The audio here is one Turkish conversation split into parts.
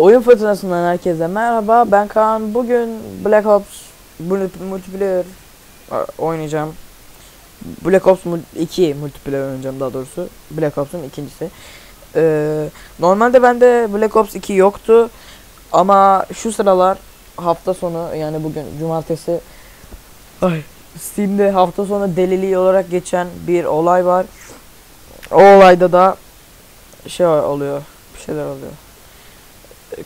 Oyun fırtınasından herkese merhaba. Ben Kaan. Bugün Black Ops Mul- Multiplayer oynayacağım. Black Ops Mul- 2 Multiplayer oynayacağım daha doğrusu. Black Ops'un ikincisi. Ee, normalde bende Black Ops 2 yoktu. Ama şu sıralar hafta sonu yani bugün cumartesi ay, Steam'de hafta sonu deliliği olarak geçen bir olay var. O olayda da şey oluyor. Bir şeyler oluyor.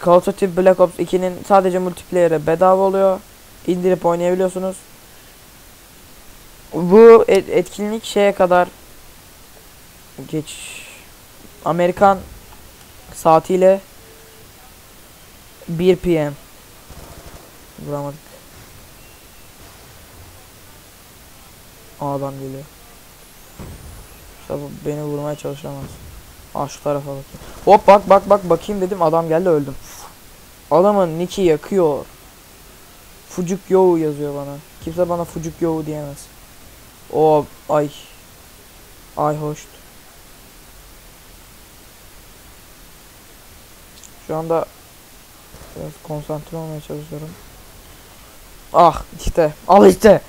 Call of Duty Black Ops 2'nin sadece multiplayer'e bedava oluyor. İndirip oynayabiliyorsunuz. Bu et- etkinlik şeye kadar geç Amerikan saatiyle 1 PM Vuramadık. Adam geliyor. İşte beni vurmaya çalışamaz. Aa şu tarafa bakayım. Hop bak bak bak bakayım dedim adam geldi öldüm. Adamın niki yakıyor. Fucuk yo yazıyor bana. Kimse bana fucuk yo diyemez. O ay. Ay hoş. Şu anda biraz konsantre olmaya çalışıyorum. Ah işte. Al işte.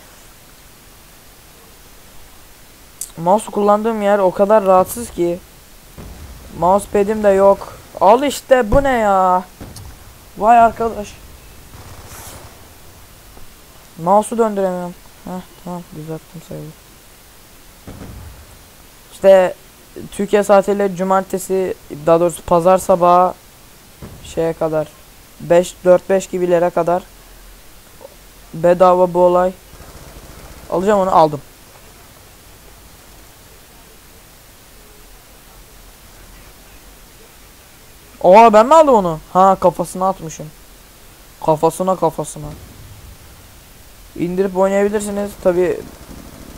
Mouse kullandığım yer o kadar rahatsız ki. Mousepad'im de yok. Al işte bu ne ya? Vay arkadaş. Mouse'u döndüremiyorum. Heh tamam düzelttim sayılır. İşte Türkiye saatiyle cumartesi daha doğrusu pazar sabahı şeye kadar 5 4 5 gibilere kadar bedava bu olay. Alacağım onu aldım. Oha ben mi aldım onu? Ha kafasına atmışım. Kafasına kafasına. İndirip oynayabilirsiniz. Tabi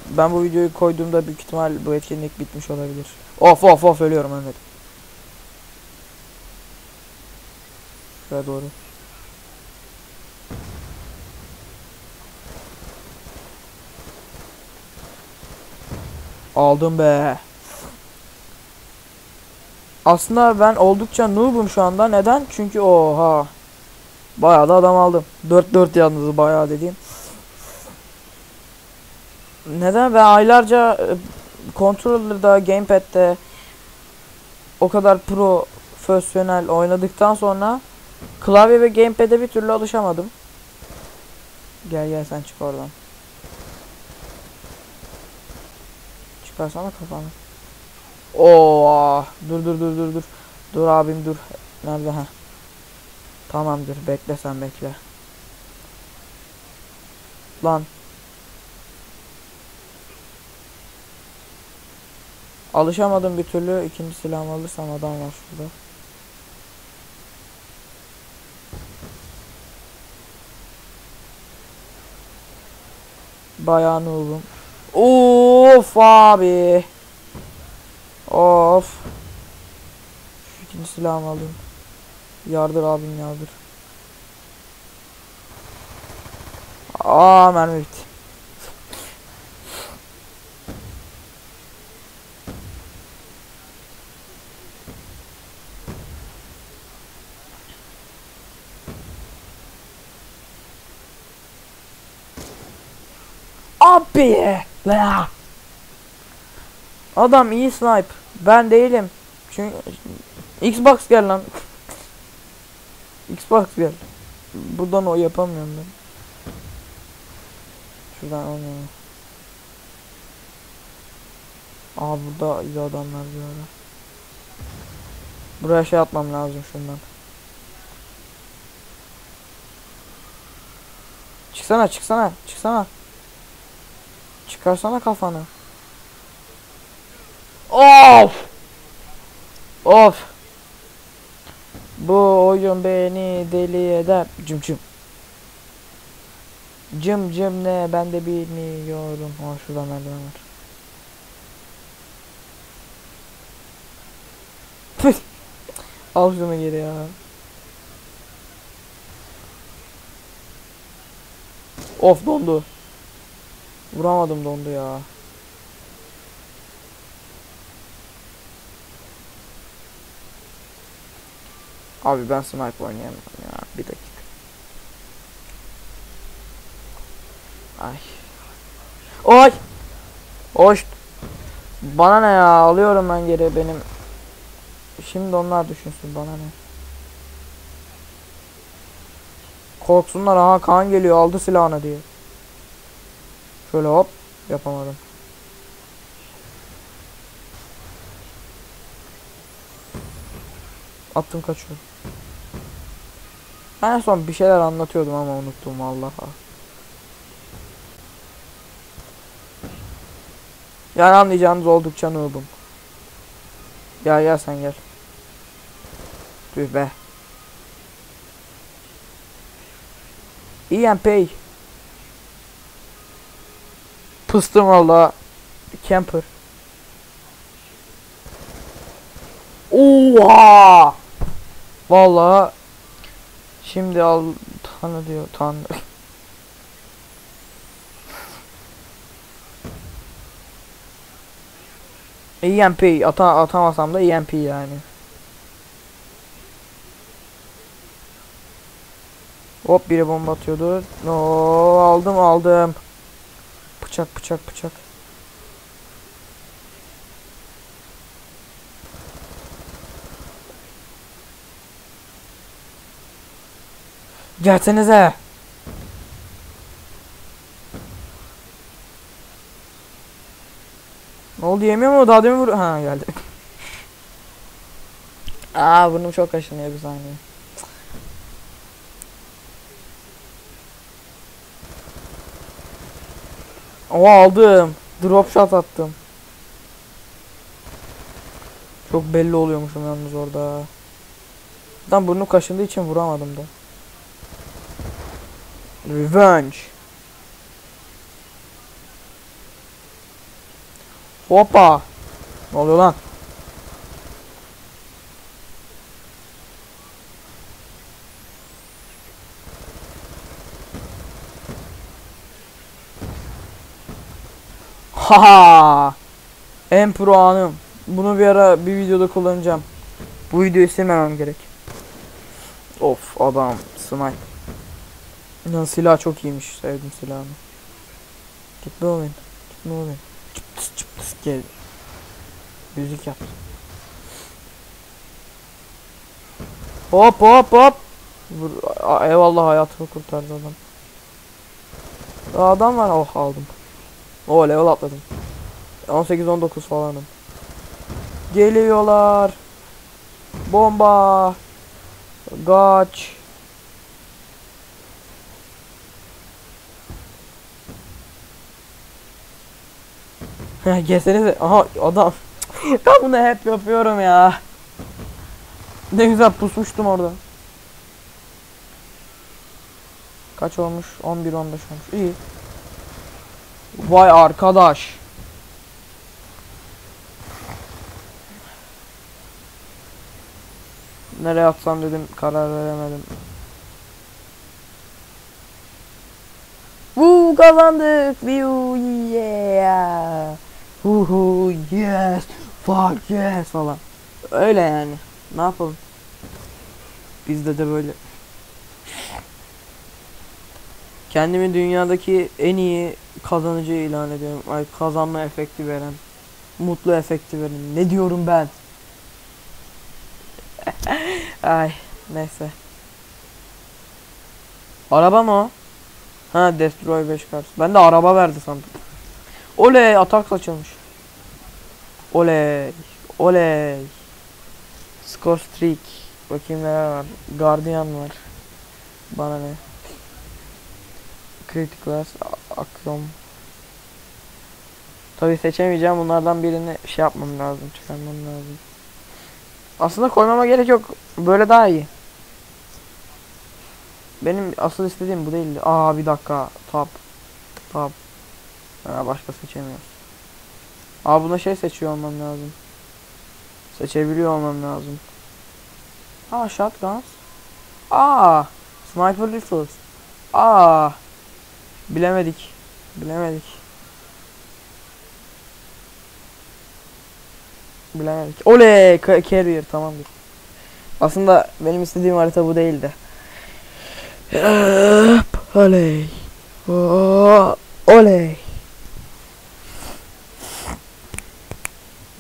ben bu videoyu koyduğumda büyük ihtimal bu etkinlik bitmiş olabilir. Of of of ölüyorum ölmedim. Şuraya doğru. Aldım be. Aslında ben oldukça noob'um şu anda. Neden? Çünkü oha. Bayağı da adam aldım. 4-4 yalnız bayağı dediğim. Neden? Ben aylarca e, controller'da, gamepad'de o kadar profesyonel oynadıktan sonra klavye ve gamepad'e bir türlü alışamadım. Gel gel sen çık oradan. Çıkarsana kafanı. Oo, dur dur dur dur dur. Dur abim dur. Nerede ha? Tamamdır. Bekle sen bekle. Lan. Alışamadım bir türlü. İkinci silahımı alırsam adam var şurada. Bayağı noob'um. Of abi. Of. Şu ikinci silahımı alayım. Yardır abim yardır. Aa mermi bitti. Abi. La. Adam iyi snipe. Ben değilim. Çünkü Xbox gel lan. Xbox gel. Buradan o yapamıyorum ben. Şuradan olmuyor. Aa burada iyi adamlar bir ara. Buraya şey atmam lazım şundan. Çıksana çıksana çıksana. Çıkarsana kafanı. Of! Of! Bu oyun beni deli eder. Cım cım. Cım cım ne ben de bilmiyorum. Ha şurada merdiven var. Al şunu geri ya. Of dondu. Vuramadım dondu ya. Abi ben sniper oynayamam ya. Bir dakika. Ay. Oy. Hoş. Bana ne ya? Alıyorum ben geri benim. Şimdi onlar düşünsün bana ne. Korksunlar aha kan geliyor aldı silahını diye. Şöyle hop yapamadım. Attım kaçıyor. En son bir şeyler anlatıyordum ama unuttum vallahi. Yani anlayacağınız oldukça noob'um. Gel gel sen gel. Tüh be. EMP. Pıstım valla. Camper. Oha! Vallahi şimdi al tanı diyor tanrı. EMP ata atamasam da EMP yani. Hop biri bomba atıyordu. No aldım aldım. Bıçak bıçak bıçak. Gelsenize. Ne oldu yemiyor mu? Daha demin vur... Ha geldi. Aa burnum çok kaşınıyor bir saniye. O aldım. Drop shot attım. Çok belli oluyormuşum yalnız orada. Tam burnum kaşındığı için vuramadım da. Revenge. Hoppa. Ne oluyor lan? Haha. En pro anım. Bunu bir ara bir videoda kullanacağım. Bu videoyu silmemem gerek. Of adam snipe. Lan silah çok iyiymiş. Sevdim silahını. Gitme olayım. Gitme olayım. Çıptıs çıptıs gel. Müzik yap. Hop hop hop. Vur. Eyvallah hayatımı kurtardı adam. Adam var. Oh aldım. O level atladım. 18-19 falanım. Geliyorlar. Bomba. Kaç. Gelsenize. Aha adam. ben bunu hep yapıyorum ya. Ne güzel pusmuştum orada. Kaç olmuş? 11 15 olmuş. İyi. Vay arkadaş. Nereye atsam dedim karar veremedim. Woo kazandık. Woo yeah. Huhu yes. Fuck yes falan. Öyle yani. Ne yapalım? Bizde de böyle. Kendimi dünyadaki en iyi kazanıcı ilan ediyorum. Ay kazanma efekti veren. Mutlu efekti veren. Ne diyorum ben? Ay neyse. Araba mı o? Ha Destroy 5 kart. Ben de araba verdi sandım. Oley atak açılmış. Oley. Oley. Score streak. Bakayım neler var. Guardian var. Bana ne? A- Akrom. Tabi seçemeyeceğim. Bunlardan birini şey yapmam lazım. Çıkarmam lazım. Aslında koymama gerek yok. Böyle daha iyi. Benim asıl istediğim bu değildi. Aa bir dakika. Tab. Tab. Ha, başka seçemiyoruz. Aa buna şey seçiyor olmam lazım. Seçebiliyor olmam lazım. Aa shotguns. Aa sniper rifles. Aa bilemedik. Bilemedik. Bilemedik. Oley ca- carrier tamamdır. Aslında benim istediğim harita bu değildi. Oley. Oley.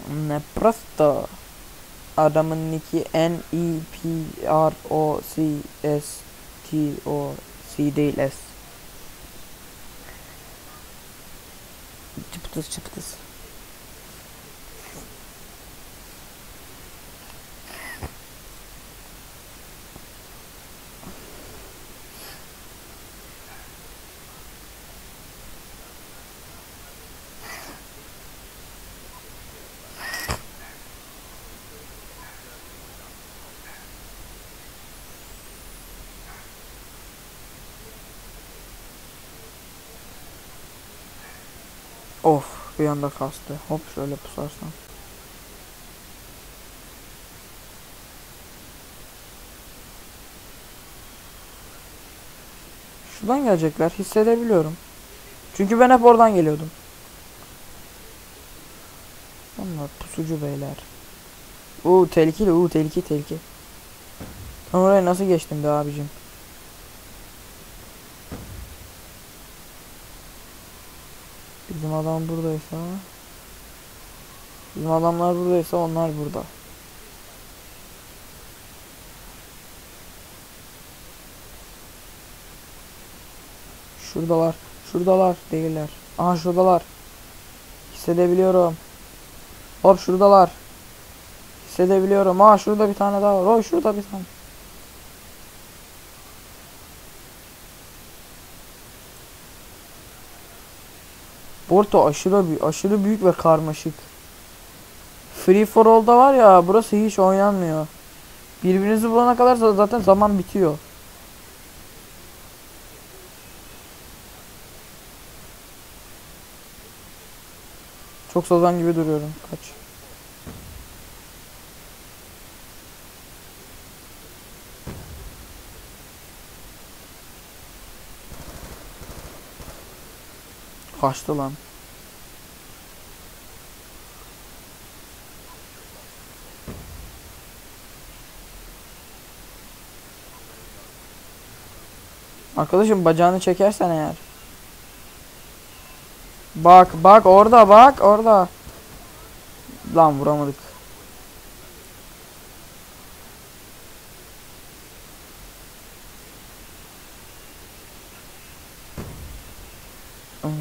Ne prosto. Adamın nicki N E P R O C S T O C değil S. Çıpıtıs çıpıtıs. Of bir anda kastı. Hop şöyle pusarsam. Şuradan gelecekler hissedebiliyorum. Çünkü ben hep oradan geliyordum. Onlar pusucu beyler. Uuu tehlikeli uuu tehlike tehlike. Ben oraya nasıl geçtim be abicim? Bizim adam buradaysa Bizim adamlar buradaysa onlar burada. Şuradalar. Şuradalar değiller. Aha şuradalar. Hissedebiliyorum. Hop şuradalar. Hissedebiliyorum. Aa şurada bir tane daha var. Oy şurada bir tane. Porto aşırı aşırı büyük ve karmaşık. Free for All'da var ya burası hiç oynanmıyor. Birbirinizi bulana kadar za- zaten zaman bitiyor. Çok sazan gibi duruyorum. Kaç. Kaçtı lan. Arkadaşım bacağını çekersen eğer. Bak bak orada bak orada. Lan vuramadık.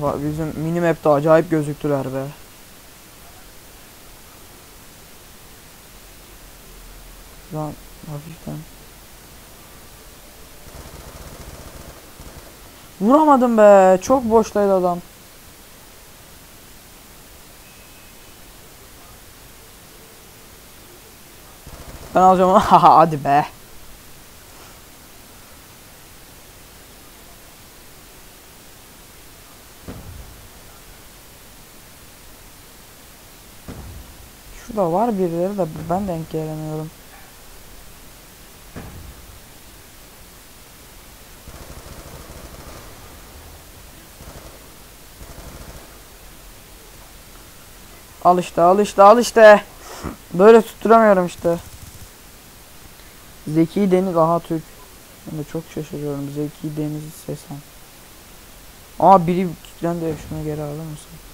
Va- Bizim minimap'te acayip gözüktüler be. Lan hafiften. Vuramadım be. Çok boştaydı adam. Ben alacağım onu. Haha hadi be. Şurada var birileri de ben denk gelemiyorum. Al işte al işte al işte. Böyle tutturamıyorum işte. Zeki Deniz aha Türk. Ben de çok şaşırıyorum. Zeki Deniz Sesen. Aa biri kilitlendi. Şunu geri alır mısın?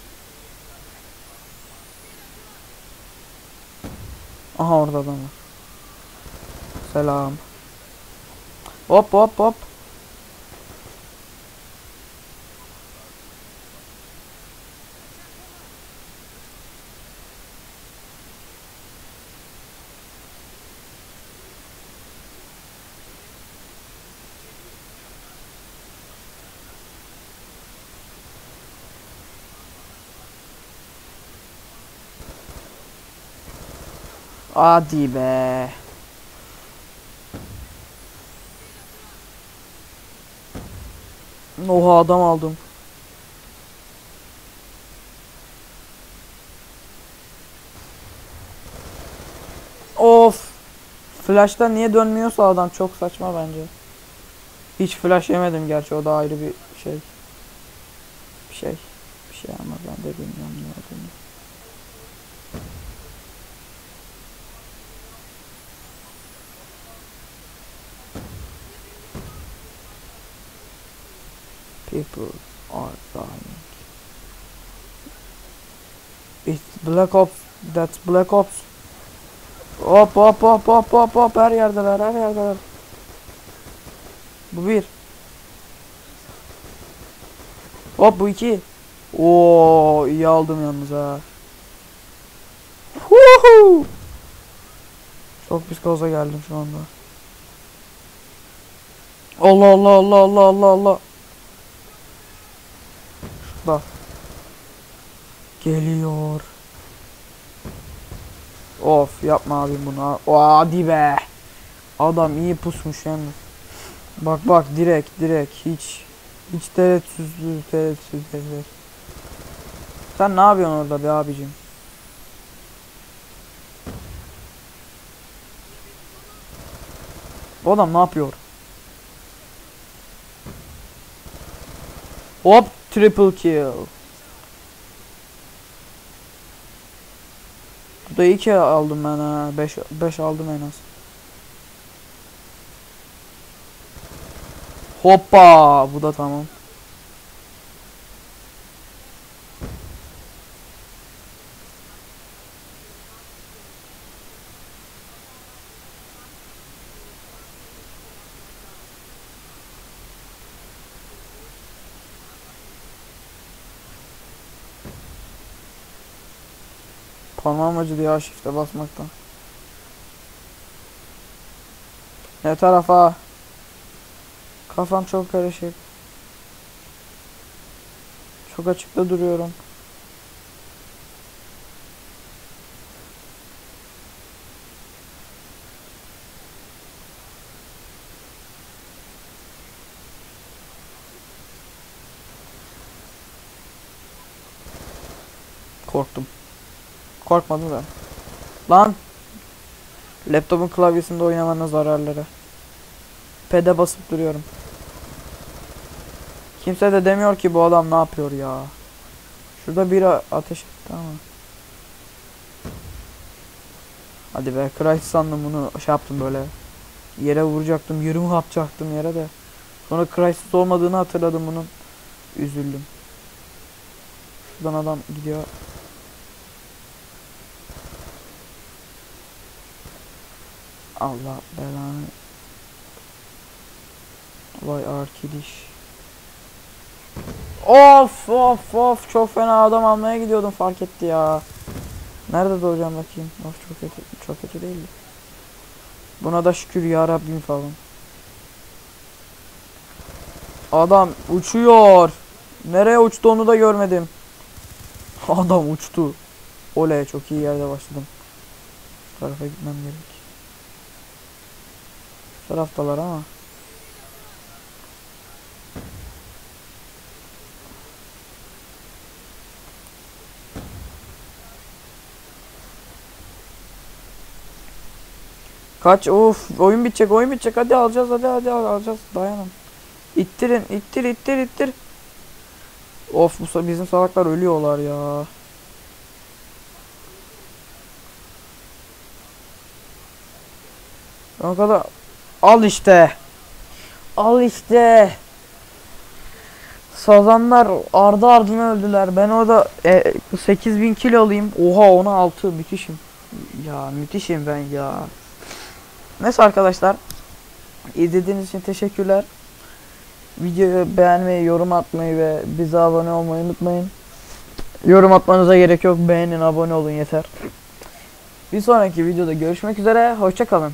Aha orada adam var. Selam. Hop hop hop. Hadi be. Oha adam aldım. Of. Flash'tan niye dönmüyorsa adam çok saçma bence. Hiç flash yemedim gerçi o da ayrı bir şey. Bir şey. Bir şey ama ben de bilmiyorum ne olduğunu. People are dying. It's Black Ops. That's Black Ops. Hop hop hop hop hop hop her yerdeler her yerdeler. Bu bir. Hop bu iki. Oo iyi aldım yalnız ha. Woohoo! Çok psikoza geldim şu anda. Allah Allah Allah Allah Allah Allah. Şurada. Geliyor. Of yapma abim bunu. O hadi be. Adam iyi pusmuş yalnız. Bak bak direkt direkt hiç hiç tereddütsüz tereddütsüz tereddütsüz. Sen ne yapıyorsun orada be abicim? Bu adam ne yapıyor? Hop triple kill. Burada iki aldım ben ha. 5 5 aldım en az. Hoppa bu da tamam. Acıdı ya shift'e basmaktan. Ne tarafa? Kafam çok karışık. Çok açıkta duruyorum. Korktum. Korkmadım da. Lan. Laptopun klavyesinde oynamanın zararları. Pede basıp duruyorum. Kimse de demiyor ki bu adam ne yapıyor ya. Şurada bir ateş etti ama. Hadi be Christ sandım bunu şey yaptım böyle. Yere vuracaktım, yürümü atacaktım yere de. Sonra Christ olmadığını hatırladım bunun. Üzüldüm. Şuradan adam gidiyor. Allah belanı. Vay arkadaş. Of of of çok fena adam almaya gidiyordum fark etti ya. Nerede doğacağım bakayım. Of çok kötü çok kötü değildi. Buna da şükür ya Rabbim falan. Adam uçuyor. Nereye uçtu onu da görmedim. Adam uçtu. Oley çok iyi yerde başladım. Bu tarafa gitmem gerek. Taraftalar ama. Kaç of oyun bitecek oyun bitecek hadi alacağız hadi hadi al- alacağız dayanın. İttirin ittir ittir ittir. Of bu bizim salaklar ölüyorlar ya. O kadar al işte. Al işte. Sazanlar ardı ardına öldüler. Ben orada e, 8000 kilo alayım. Oha ona 6 müthişim. Ya müthişim ben ya. Neyse arkadaşlar. İzlediğiniz için teşekkürler. Videoyu beğenmeyi, yorum atmayı ve bize abone olmayı unutmayın. Yorum atmanıza gerek yok. Beğenin, abone olun yeter. Bir sonraki videoda görüşmek üzere. Hoşçakalın.